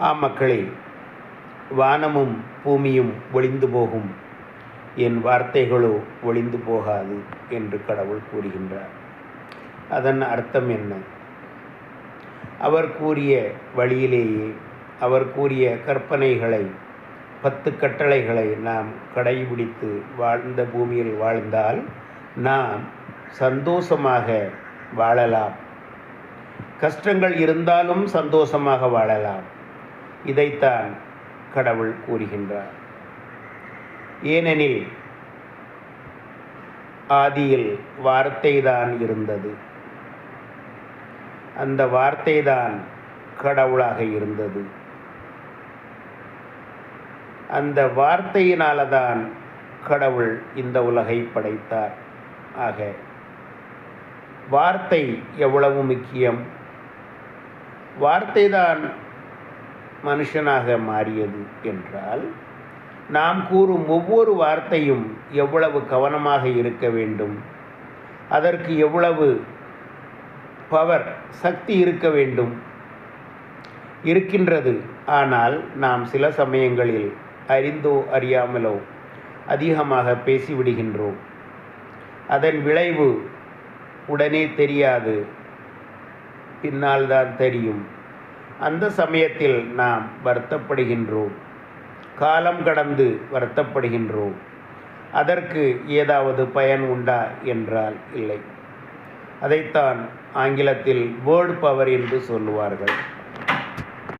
ஆ மக்களே வானமும் பூமியும் ஒளிந்து போகும். என் வார்த்தைகளோ ஒளிந்து போகாது என்று கடவுள் கூறுகின்றார். அதன் அர்த்தம் என்ன? அவர் கூறிய வழியிலேயே அவர் கூறிய கற்பனைகளை பத்து கட்டளைகளை நாம் கடைபிடித்து வாழ்ந்த பூமியில் வாழ்ந்தால் நாம் சந்தோஷமாக வாழலாம். கஷ்டங்கள் இருந்தாலும் சந்தோஷமாக வாழலாம். இதைத்தான் கடவுள் கூறுகின்றார். ஏனெனில் ஆதியில் வார்த்தை தான் இருந்தது. அந்த வார்த்தை தான் கடவுளாக இருந்தது. அந்த வார்த்தையினால தான் கடவுள் இந்த உலகை படைத்தார். ஆக வார்த்தை எவ்வளவு முக்கியம்? வார்த்தை தான் மனுஷனாக மாறியது என்றால் நாம் கூறும் ஒவ்வொரு வார்த்தையும் எவ்வளவு கவனமாக இருக்க வேண்டும்? அதற்கு எவ்வளவு பவர் சக்தி இருக்க வேண்டும்? இருக்கின்றது. ஆனால் நாம் சில சமயங்களில் அறிந்தோ அறியாமலோ அதிகமாக பேசிவிடுகின்றோம். அதன் விளைவு உடனே தெரியாது. பின்னால் தான் தெரியும். அந்த சமயத்தில் நாம் வருத்தப்படுகின்றோம். காலம் கடந்து வருத்தப்படுகின்றோம். அதற்கு ஏதாவது பயன் உண்டா என்றால் இல்லை. அதைத்தான் ஆங்கிலத்தில் வேர்ட் பவர் என்று சொல்லுவார்கள்.